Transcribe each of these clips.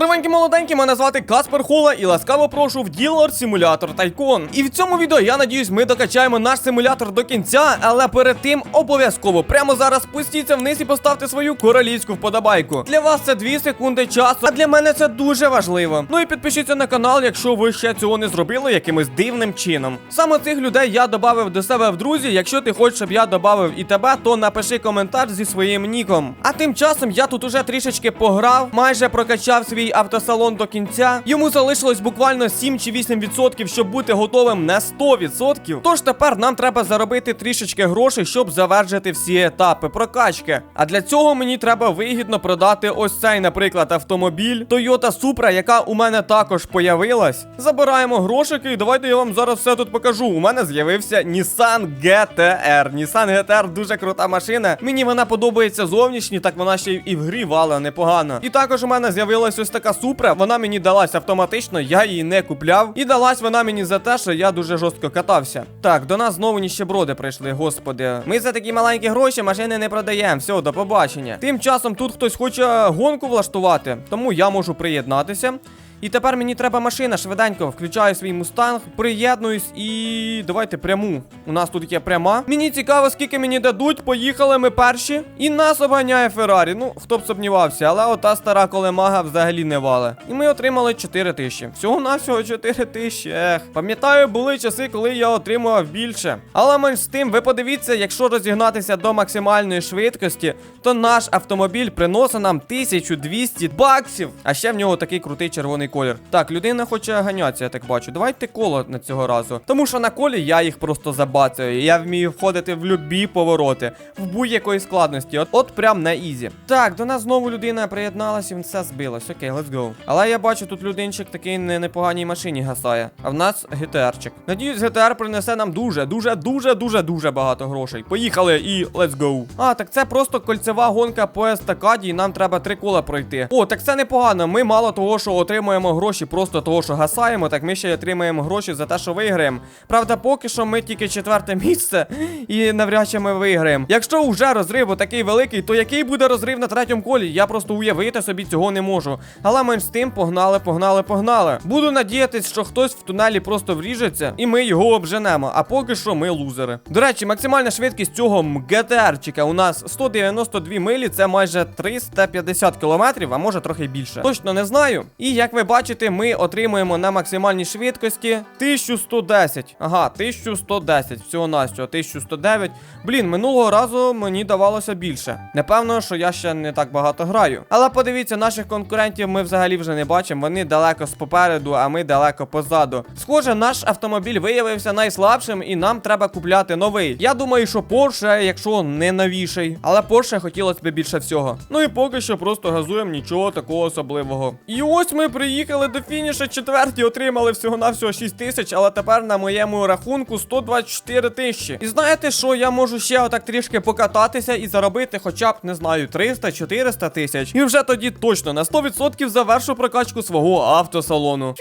Здоровенькі молоденькі, мене звати Каспер Хула і ласкаво прошу в Ділор Симулятор Тайкон. І в цьому відео я надіюсь, ми докачаємо наш симулятор до кінця, але перед тим обов'язково прямо зараз спустіться вниз і поставте свою королівську вподобайку. Для вас це 2 секунди часу, а для мене це дуже важливо. Ну і підпишіться на канал, якщо ви ще цього не зробили якимось дивним чином. Саме цих людей я додав до себе в друзі. Якщо ти хочеш, щоб я додав і тебе, то напиши коментар зі своїм ніком. А тим часом я тут уже трішечки пограв, майже прокачав свій автосалон до кінця. Йому залишилось буквально 7 чи 8%, щоб бути готовим на 100%. Тож тепер нам треба заробити трішечки грошей, щоб завершити всі етапи прокачки. А для цього мені треба вигідно продати ось цей, наприклад, автомобіль Toyota Supra, яка у мене також появилась. Забираємо грошики, і давайте я вам зараз все тут покажу. У мене з'явився Nissan GTR. Nissan GTR дуже крута машина. Мені вона подобається зовнішні, так вона ще і в грі вала непогано. І також у мене з'явилась ось така супра. Вона мені далась автоматично, я її не купляв. І далась вона мені за те, що я дуже жорстко катався. Так, до нас знову ніщеброди прийшли, господи. Ми за такі маленькі гроші машини не продаємо. Все, до побачення. Тим часом тут хтось хоче гонку влаштувати, тому я можу приєднатися. І тепер мені треба машина швиденько. Включаю свій мустанг, приєднуюсь і давайте пряму. У нас тут є пряма. Мені цікаво, скільки мені дадуть. Поїхали ми перші. І нас обганяє Феррарі. Ну, хто б сумнівався, але ота стара колемага взагалі не вале. І ми отримали 4 тисячі. Всього навсього 4 тисячі. Ех. Пам'ятаю, були часи, коли я отримував більше. Але менш з тим, ви подивіться, якщо розігнатися до максимальної швидкості, то наш автомобіль приносить нам 1200 баксів. А ще в нього такий крутий червоний колір. Так, людина хоче ганятися, я так бачу. Давайте коло на цього разу. Тому що на колі я їх просто забацаю. Я вмію входити в любі повороти, в будь-якої складності. От, от прям на ізі. Так, до нас знову людина приєдналася, і все збилось. Окей, let's go. Але я бачу, тут людинчик такий не непоганій машині гасає. А в нас ГТРчик. Надіюсь, ГТР принесе нам дуже, дуже, дуже, дуже, дуже багато грошей. Поїхали і let's go. А, так це просто кольцева гонка по естакаді, і нам треба три кола пройти. О, так це непогано. Ми мало того, що отримуємо гроші просто того, що гасаємо, так ми ще й отримаємо гроші за те, що виграємо. Правда, поки що ми тільки четверте місце, і навряд чи ми виграємо. Якщо вже розрив такий великий, то який буде розрив на третьому колі? Я просто уявити собі цього не можу. Але менш з тим погнали, погнали, погнали. Буду надіятись, що хтось в тунелі просто вріжеться, і ми його обженемо. А поки що ми лузери. До речі, максимальна швидкість цього ГТРчика у нас 192 милі, це майже 350 кілометрів, а може трохи більше. Точно не знаю. І як ви бачите, ми отримуємо на максимальній швидкості 1110. Ага, 1110. Всього навсього 1109. Блін, минулого разу мені давалося більше. Напевно, що я ще не так багато граю. Але подивіться, наших конкурентів ми взагалі вже не бачимо. Вони далеко з попереду, а ми далеко позаду. Схоже, наш автомобіль виявився найслабшим, і нам треба купляти новий. Я думаю, що Porsche, якщо не новіший. Але Porsche хотілося б більше всього. Ну і поки що просто газуємо нічого такого особливого. І ось ми приїхали до фініша четверті, отримали всього-навсього 6 тисяч, але тепер на моєму рахунку 124 тисячі. І знаєте що, я можу ще отак трішки покататися і заробити хоча б, не знаю, 300-400 тисяч. І вже тоді точно на 100% завершу прокачку свого автосалону.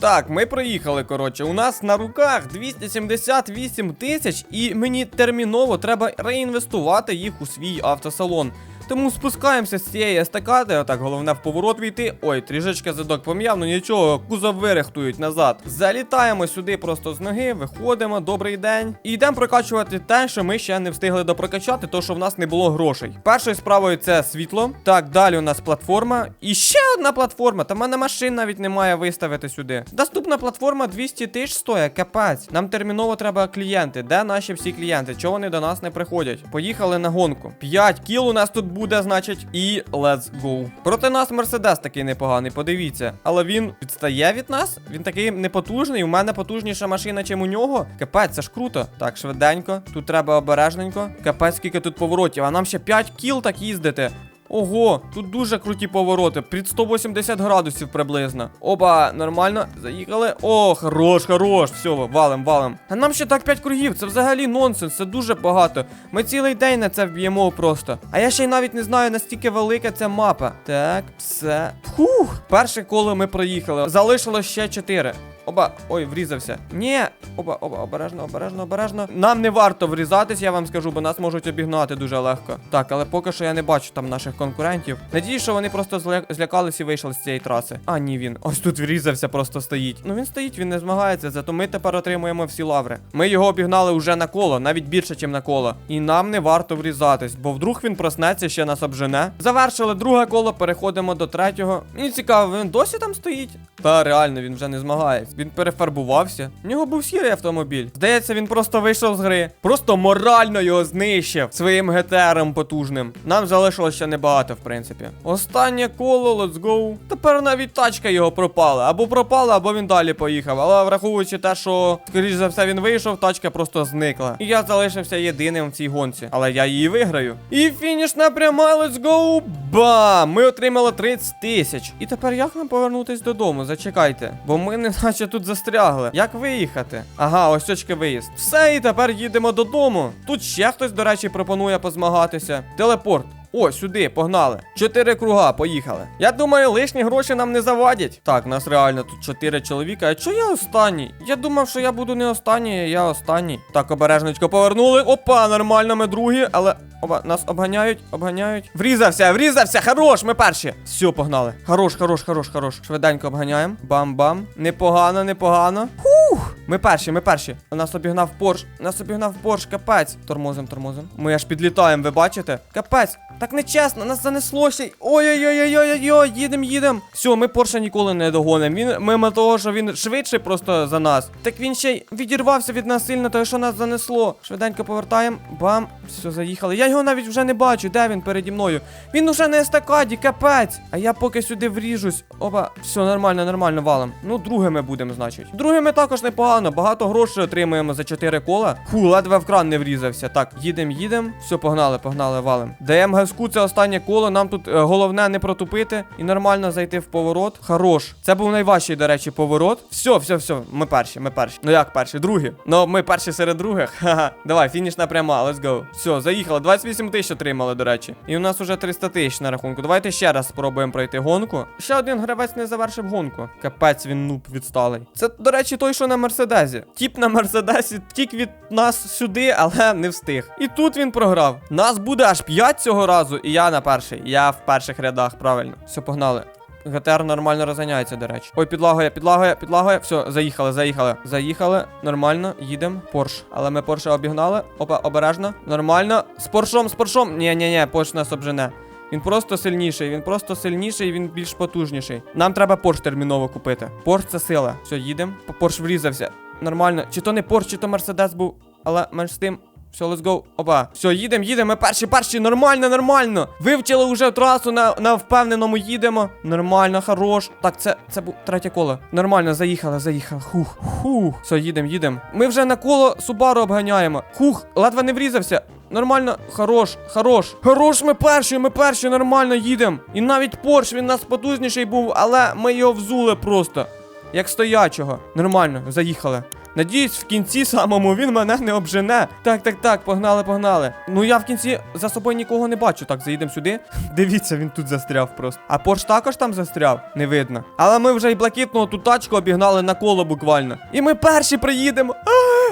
Так, ми проїхали, коротше. У нас на руках 278 тисяч, і мені терміново треба реінвестувати їх у свій автосалон. Тому спускаємося з цієї естакади, отак головне в поворот війти. Ой, трішечки задок пом'яв, ну нічого, кузов вирихтують назад. Залітаємо сюди просто з ноги, виходимо, добрий день. І йдемо прокачувати те, що ми ще не встигли допрокачати, то що в нас не було грошей. Першою справою це світло. Так, далі у нас платформа. І ще одна платформа. Та в мене машин навіть немає виставити сюди. Доступна платформа 200 тисяч стоїть, капець. Нам терміново треба клієнти. Де наші всі клієнти? Чого вони до нас не приходять? Поїхали на гонку. 5 кіл у нас тут буде, значить, і let's go. Проти нас Мерседес такий непоганий, подивіться. Але він відстає від нас. Він такий непотужний. У мене потужніша машина, чим у нього. Капець, це ж круто. Так, швиденько. Тут треба обережненько. Капець, скільки тут поворотів. А нам ще 5 кіл так їздити. Ого, тут дуже круті повороти. Під 180 градусів приблизно. Опа, нормально. Заїхали. О, хорош, хорош. Все, валим, валим. А нам ще так 5 кругів. Це взагалі нонсенс, це дуже багато. Ми цілий день на це вб'ємо просто. А я ще й навіть не знаю, настільки велика ця мапа. Так, все. Фух, перше коло ми проїхали. Залишилось ще 4. Оба, ой, врізався. Ні, оба, оба, обережно, обережно, обережно. Нам не варто врізатись, я вам скажу, бо нас можуть обігнати дуже легко. Так, але поки що я не бачу там наших конкурентів. Надіюсь, що вони просто зля... злякались і вийшли з цієї траси. А, ні, він. Ось тут врізався, просто стоїть. Ну він стоїть, він не змагається, зато ми тепер отримуємо всі лаври. Ми його обігнали вже на коло, навіть більше, ніж на коло. І нам не варто врізатись, бо вдруг він проснеться, ще нас обжене. Завершили друге коло, переходимо до третього. Мені цікаво, він досі там стоїть? Та реально, він вже не змагається. Він перефарбувався. У нього був сірий автомобіль. Здається, він просто вийшов з гри. Просто морально його знищив своїм ГТРом потужним. Нам залишилось ще небагато, в принципі. Останнє коло, let's go. Тепер навіть тачка його пропала. Або пропала, або він далі поїхав. Але враховуючи те, що, скоріш за все, він вийшов, тачка просто зникла. І я залишився єдиним в цій гонці. Але я її виграю. І фінішна пряма, let's go. Бам! Ми отримали 30 тисяч. І тепер як нам повернутись додому? Зачекайте. Бо ми не наче тут застрягли. Як виїхати? Ага, ось точки виїзд. Все, і тепер їдемо додому. Тут ще хтось, до речі, пропонує позмагатися. Телепорт. О, сюди, погнали. Чотири круга, поїхали. Я думаю, лишні гроші нам не завадять. Так, нас реально тут чотири чоловіка. А чого я останній? Я думав, що я буду не останній, а я останній. Так, обережничко повернули. Опа, нормально, ми другі, але. Оба, нас обганяють, обганяють. Врізався, врізався, хорош, ми перші. Все, погнали. Хорош, хорош, хорош, хорош. Швиденько обганяємо. Бам-бам. Непогано, непогано. Хух! Ми перші, ми перші. Нас обігнав Порш. Нас обігнав Порш, капець. Тормозим, тормозим. Ми аж підлітаємо, ви бачите? Капець. Так нечесно, нас занесло ще. й- Ой-ой-ой-ой-ой-ой, їдем, їдем. Все, ми Порша ніколи не догонимо. Він, мимо того, що він швидший просто за нас. Так він ще й відірвався від нас сильно, того що нас занесло. Швиденько повертаємо. Бам. Все, заїхали. Я його навіть вже не бачу. Де він переді мною? Він уже на естакаді, капець. А я поки сюди вріжусь. Опа, все, нормально, нормально, валом. Ну, другими будемо, значить. Другими також непогано. Багато грошей отримуємо за 4 кола. Фу, ледве в кран не врізався. Так, їдем, їдем. Все, погнали, погнали, валим. даємо газку, це останнє коло. Нам тут е, головне не протупити і нормально зайти в поворот. Хорош. Це був найважчий, до речі, поворот. Все, все, все. Ми перші, ми перші. Ну як перші? Другі. Ну, ми перші серед других. Ха-ха. Давай, фінішна пряма, let's go. Все, заїхали. 28 тисяч отримали, до речі. І у нас уже 300 тисяч на рахунку. Давайте ще раз спробуємо пройти гонку. Ще один гравець не завершив гонку. Капець, він нуб відсталий. Це, до речі, той, що на Мерседесі. Тіп на Мерседесі втік від нас сюди, але не встиг. І тут він програв. Нас буде аж 5 цього разу, і я на перший. Я в перших рядах, правильно. Все, погнали. ГТР нормально розганяється, до речі. Ой, підлагує, підлагує, підлагує. Все, заїхали, заїхали. Заїхали. Нормально, їдемо. Порш. Але ми Порше обігнали. Опа, обережно. Нормально. З Поршом, з Поршом. Ні, ні, ні, Порш нас обжене. Він просто сильніший, він просто сильніший, він більш потужніший. Нам треба Порш терміново купити. Порш це сила. Все, їдемо. Порш врізався. Нормально. Чи то не Порш, чи то Мерседес був. Але менш з тим. Все, let's go. Опа. Все, їдемо, їдемо. Ми перші, перші. Нормально, нормально. Вивчили вже трасу, на, на впевненому їдемо. Нормально, хорош. Так, це, це був третє коло. Нормально, заїхали, заїхали. Хух. Хух. Все, їдемо, їдемо. Ми вже на коло Субару обганяємо. Хух, ледве не врізався. Нормально, хорош, хорош. Хорош, ми перші, ми перші, нормально їдемо. І навіть Порш, він нас потужніший був, але ми його взули просто. Як стоячого. Нормально, заїхали. Надіюсь, в кінці самому він мене не обжене. Так, так, так, погнали, погнали. Ну я в кінці за собою нікого не бачу. Так, заїдемо сюди. Дивіться, він тут застряв просто. А Порш також там застряв, не видно. Але ми вже й блакитного ту тачку обігнали на коло буквально. І ми перші приїдемо.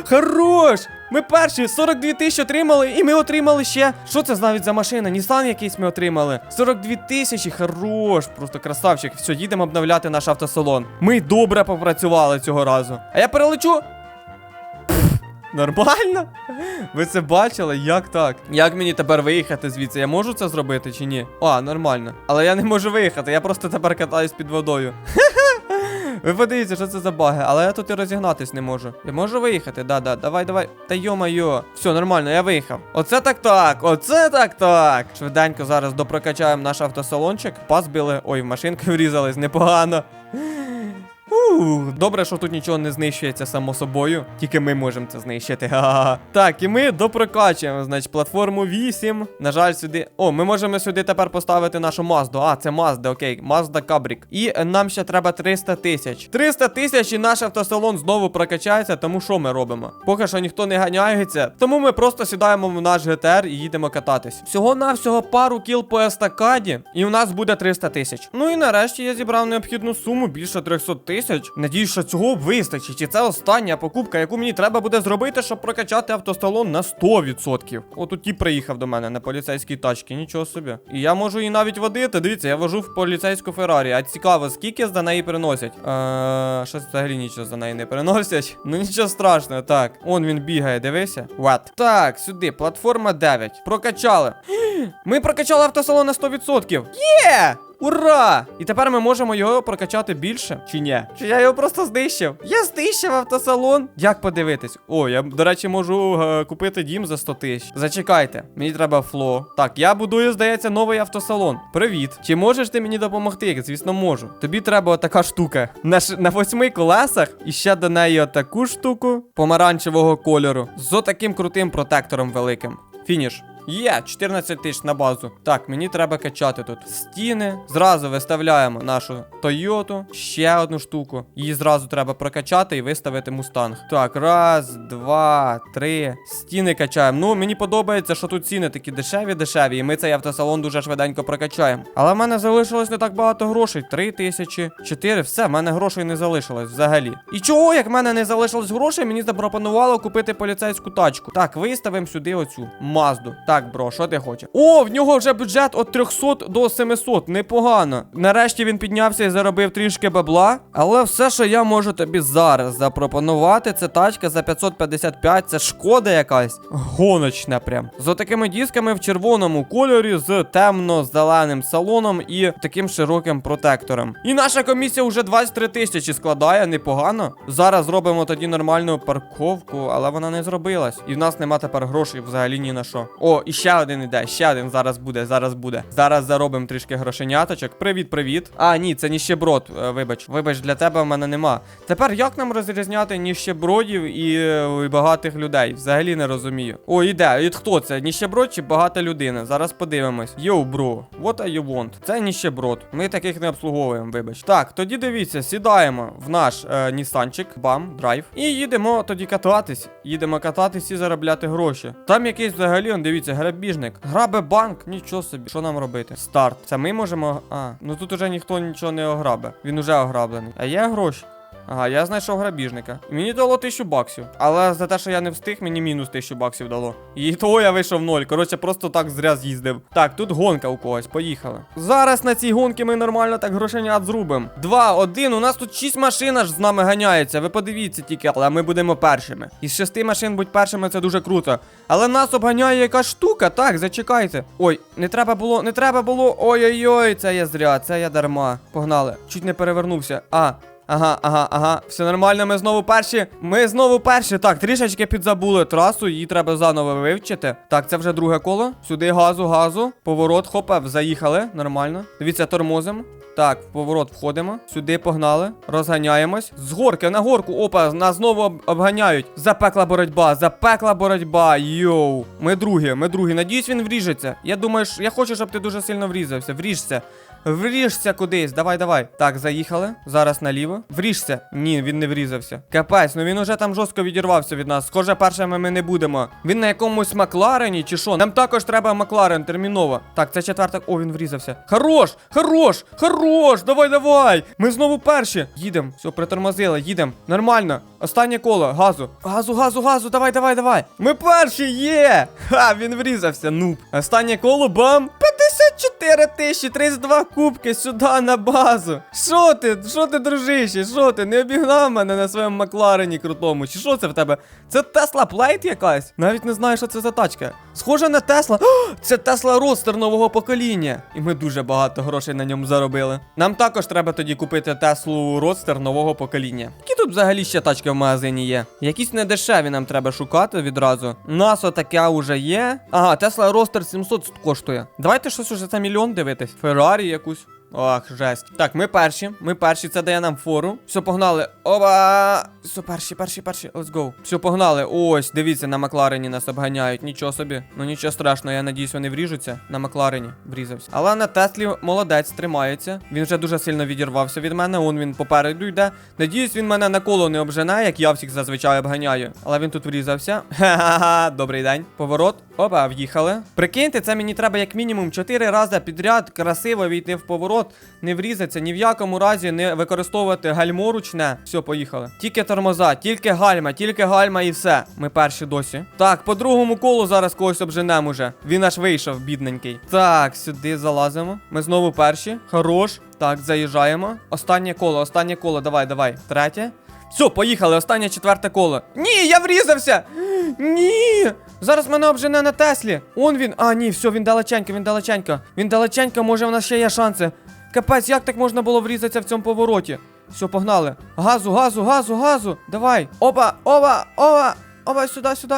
Хорош! Ми перші 42 тисячі отримали, і ми отримали ще. Що це навіть за машина? Нісан якийсь ми отримали. 42 тисячі, хорош, просто красавчик. Все, їдемо обновляти наш автосалон. Ми добре попрацювали цього разу. А я перелечу. Нормально? Ви це бачили? Як так? Як мені тепер виїхати звідси? Я можу це зробити чи ні? А, нормально. Але я не можу виїхати, я просто тепер катаюсь під водою. Ви подивіться, що це за баги, але я тут і розігнатись не можу. Я можу виїхати? Да, да, давай, давай. Та йо-майо. Все, нормально, я виїхав. Оце так так, оце так так. Швиденько зараз допрокачаємо наш автосалончик. Пас били. Ой, в машинку врізались, непогано. Ух, добре, що тут нічого не знищується само собою. Тільки ми можемо це знищити. Ха-ха-ха. Так, і ми допрокачуємо, значить, платформу 8. На жаль, сюди. О, ми можемо сюди тепер поставити нашу Мазду. А, це Мазда, окей. Мазда Кабрік. І е, нам ще треба 300 тисяч. 300 тисяч і наш автосалон знову прокачається, тому що ми робимо? Поки що ніхто не ганяється, тому ми просто сідаємо в наш ГТР і їдемо кататись. Всього-навсього пару кіл по естакаді, і у нас буде 300 тисяч. Ну і нарешті я зібрав необхідну суму більше 300 тисяч. Тисяч. Надіюсь, що цього вистачить. І це остання покупка, яку мені треба буде зробити, щоб прокачати автосталон на 100%. От тут ті приїхав до мене на поліцейській тачці, нічого собі. І я можу її навіть водити. Дивіться, я вожу в поліцейську Феррарі. А цікаво, скільки за неї приносять? Е, щось взагалі нічого за неї не приносять. Ну нічого страшного, так. Он він бігає, дивися. What? Так, сюди, платформа 9. Прокачали. Ми прокачали автосалон на 100%. Є! Ура! І тепер ми можемо його прокачати більше, чи ні? Чи я його просто знищив? Я знищив автосалон. Як подивитись? О, я, до речі, можу е, купити дім за 100 тисяч. Зачекайте, мені треба фло. Так, я будую, здається, новий автосалон. Привіт. Чи можеш ти мені допомогти? Звісно, можу. Тобі треба така штука. На, ш... на восьми колесах і ще до неї отаку штуку помаранчевого кольору з отаким крутим протектором великим. Фініш. Є, 14 тисяч на базу. Так, мені треба качати тут стіни. Зразу виставляємо нашу Тойоту. Ще одну штуку. Її зразу треба прокачати і виставити мустанг. Так, раз, два, три. Стіни качаємо. Ну, мені подобається, що тут ціни такі дешеві, дешеві, і ми цей автосалон дуже швиденько прокачаємо. Але в мене залишилось не так багато грошей. Три тисячі, чотири. Все, в мене грошей не залишилось взагалі. І чого, як в мене не залишилось грошей, мені запропонувало купити поліцейську тачку. Так, виставимо сюди оцю Мазду. Так, бро, що ти хочеш? О, в нього вже бюджет від 300 до 700. Непогано. Нарешті він піднявся і заробив трішки бабла. Але все, що я можу тобі зараз запропонувати, це тачка за 555. Це шкода якась. Гоночна прям. З отакими дисками в червоному кольорі, з темно-зеленим салоном і таким широким протектором. І наша комісія вже 23 тисячі складає, непогано. Зараз зробимо тоді нормальну парковку, але вона не зробилась. І в нас нема тепер грошей взагалі ні на що. О, і ще один іде, ще один зараз буде, зараз буде. Зараз заробимо трішки грошеняточок. Привіт, привіт. А, ні, це ніщеброд. Е, Вибач, вибач, для тебе в мене нема. Тепер як нам розрізняти ніщебродів і, е, багатих людей? Взагалі не розумію. О, іде. І хто це? Ніщеброд чи багата людина? Зараз подивимось. Йоу, бро, what are you want? Це ніщеброд. Ми таких не обслуговуємо, вибач. Так, тоді дивіться, сідаємо в наш е, Нісанчик, бам, драйв. І їдемо тоді кататись. Їдемо кататись і заробляти гроші. Там якийсь взагалі, он дивіться, грабіжник. Грабе банк, нічого собі. Що нам робити? Старт. Це ми можемо. А, ну тут уже ніхто нічого не ограбе. Він уже ограблений. А є гроші? Ага, я знайшов грабіжника. Мені дало тисячу баксів. Але за те, що я не встиг, мені мінус тисячу баксів дало. І того я вийшов ноль. Коротше, просто так зря з'їздив. Так, тут гонка у когось, поїхали. Зараз на цій гонці ми нормально так грошенят зрубимо. Два, один. У нас тут шість машин аж з нами ганяється. Ви подивіться тільки, але ми будемо першими. Із шести машин будь першими, це дуже круто. Але нас обганяє якась штука. Так, зачекайте. Ой, не треба було, не треба було. Ой-ой-ой, це я зря, це я дарма. Погнали. Чуть не перевернувся. А. Ага, ага, ага, все нормально, ми знову перші. Ми знову перші. Так, трішечки підзабули трасу, її треба заново вивчити. Так, це вже друге коло. Сюди газу, газу. Поворот, хопа, заїхали. Нормально. Дивіться, тормозимо. Так, в поворот входимо. Сюди погнали. Розганяємось. З горки на горку. Опа, нас знову об- обганяють. Запекла боротьба, запекла боротьба. Йоу. Ми другі, ми другі. Надіюсь, він вріжеться. Я думаю, що- я хочу, щоб ти дуже сильно врізався. Вріжся. Вріжся кудись. Давай, давай. Так, заїхали. Зараз наліво. Вріжся. Ні, він не врізався. Капець, ну він уже там жорстко відірвався від нас. Схоже, першими ми не будемо. Він на якомусь Макларені чи що? Нам також треба Макларен терміново. Так, це четверта. О, він врізався. Хорош! Хорош! Хорош! Давай, давай! Ми знову перші. Їдемо. Все, притормозили, їдемо. Нормально. Останнє коло. Газу. Газу, газу, газу. Давай, давай, давай. Ми перші є! Ха, він врізався. Нуб. Останнє коло, бам! 54 тисячі, 32 кубки сюди на базу. Що ти? Що ти, дружище? Що ти? Не обігнав мене на своєму Макларені крутому? Чи що це в тебе? Це Тесла Плейт якась? Навіть не знаю, що це за тачка. Схоже на Тесла. Це Тесла Родстер нового покоління. І ми дуже багато грошей на ньому заробили. Нам також треба тоді купити Теслу Родстер нового покоління. Які тут взагалі ще тачки в магазині є? Якісь недешеві нам треба шукати відразу. Нас отаке уже є. Ага, Тесла Родстер 700 коштує. Давайте щось уже за мільйон дивитись. Феррарі якусь. Ох, жесть. Так, ми перші. Ми перші, це дає нам фору. Все, погнали. Оба! Все, перші, перші, перші, let's go. Все, погнали. Ось, дивіться, на Макларені нас обганяють. Нічого собі. Ну нічого страшного, я надіюсь, вони вріжуться. На Макларені врізався. Але на Теслі молодець тримається. Він вже дуже сильно відірвався від мене. Он він попереду йде. Надіюсь, він мене на коло не обжене, як я всіх зазвичай обганяю. Але він тут врізався. Ха-ха-ха, добрий день. Поворот. Опа, в'їхали. Прикиньте, це мені треба як мінімум 4 рази підряд красиво війти в поворот, не врізатися, ні в якому разі не використовувати гальмо ручне. Все, поїхали. Тільки тормоза, тільки гальма, тільки гальма і все. Ми перші досі. Так, по другому колу зараз когось обженемо уже. Він аж вийшов, бідненький. Так, сюди залазимо. Ми знову перші. Хорош. Так, заїжджаємо. Останнє коло, останнє коло. Давай, давай. Третє. Все, поїхали, останнє четверте коло. Ні, я врізався! Ні! Зараз мене обжене на Теслі. Он він. А, ні, все, він далеченько, він далеченько. Він далеченько, може, в нас ще є шанси. Капець, як так можна було врізатися в цьому повороті? Все, погнали. Газу, газу, газу, газу. Давай. Опа, опа, опа, опа, сюди, сюди.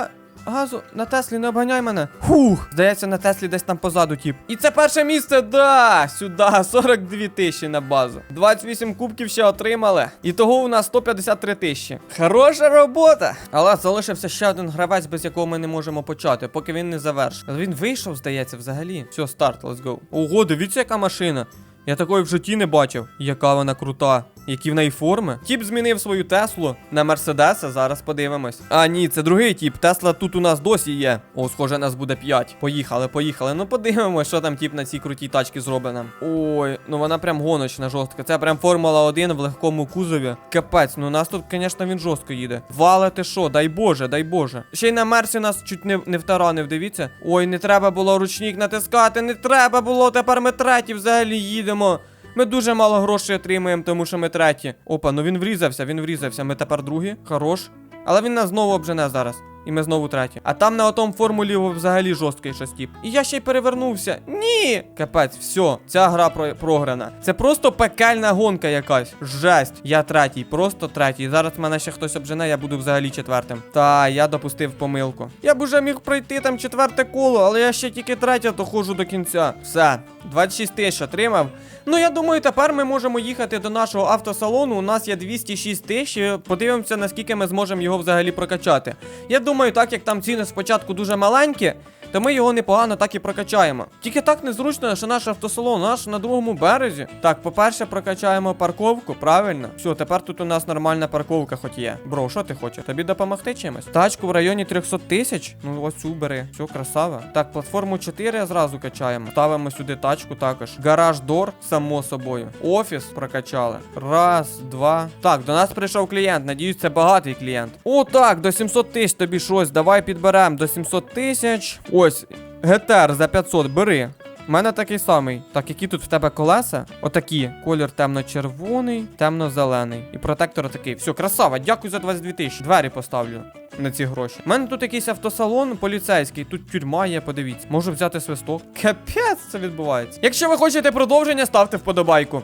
Газу, на Теслі, не обганяй мене. Фух, здається, на Теслі десь там позаду тіп. І це перше місце, да, сюди, 42 тисячі на базу. 28 кубків ще отримали. І того у нас 153 тисячі. Хороша робота. Але залишився ще один гравець, без якого ми не можемо почати, поки він не завершив. Він вийшов, здається, взагалі. Все, старт, let's go. Ого, дивіться, яка машина. Я такої в житті не бачив. Яка вона крута. Які в неї форми. Тіп змінив свою Теслу на Мерседеса. Зараз подивимось. А, ні, це другий тіп. Тесла тут у нас досі є. О, схоже, нас буде 5. Поїхали, поїхали. Ну подивимось, що там тіп на цій крутій тачці зробить нам. Ой, ну вона прям гоночна жорстка. Це прям Формула 1 в легкому кузові. Капець, ну нас тут, звісно, він жорстко їде. Валити що, дай Боже, дай Боже. Ще й на Мерсі нас чуть не, не втаранив, дивіться. Ой, не треба було ручник натискати, не треба було. Тепер ми треті взагалі їдемо. Ми дуже мало грошей отримуємо, тому що ми треті. Опа, ну він врізався, він врізався. Ми тепер другі. Хорош. Але він нас знову обжене зараз. І ми знову треті. А там на отому формулі взагалі жорсткий щось. І я ще й перевернувся. Ні! Капець, все, ця гра про- програна. Це просто пекельна гонка якась. Жесть. Я третій, просто третій. Зараз мене ще хтось обжене, я буду взагалі четвертим. Та, я допустив помилку. Я б уже міг пройти там четверте коло, але я ще тільки третє доходжу до кінця. Все, 26 тисяч отримав. Ну, я думаю, тепер ми можемо їхати до нашого автосалону. У нас є 206 тисяч. Подивимося, наскільки ми зможемо його взагалі прокачати. Я думаю, так як там ціни спочатку дуже маленькі, то ми його непогано так і прокачаємо. Тільки так незручно, що наш автосалон наш на другому березі. Так, по-перше, прокачаємо парковку, правильно? Все, тепер тут у нас нормальна парковка хоч є. Бро, що ти хочеш? Тобі допомогти чимось? Тачку в районі 300 тисяч? Ну ось цю бери. Все, красава. Так, платформу 4 зразу качаємо. Ставимо сюди тачку також. Гараж дор, само собою. Офіс прокачали. Раз, два. Так, до нас прийшов клієнт. Надіюсь, це багатий клієнт. О, так, до 700 тисяч тобі щось. Давай підберемо до 700 тисяч. Ось, ГТР за 500, бери. У мене такий самий. Так, які тут в тебе колеса? Отакі. Колір темно-червоний, темно-зелений. І протектор такий. Все, красава, дякую за 22 тисячі. Двері поставлю на ці гроші. У мене тут якийсь автосалон поліцейський, тут тюрма є, подивіться. Можу взяти свисток. Капець, це відбувається. Якщо ви хочете продовження, ставте вподобайку.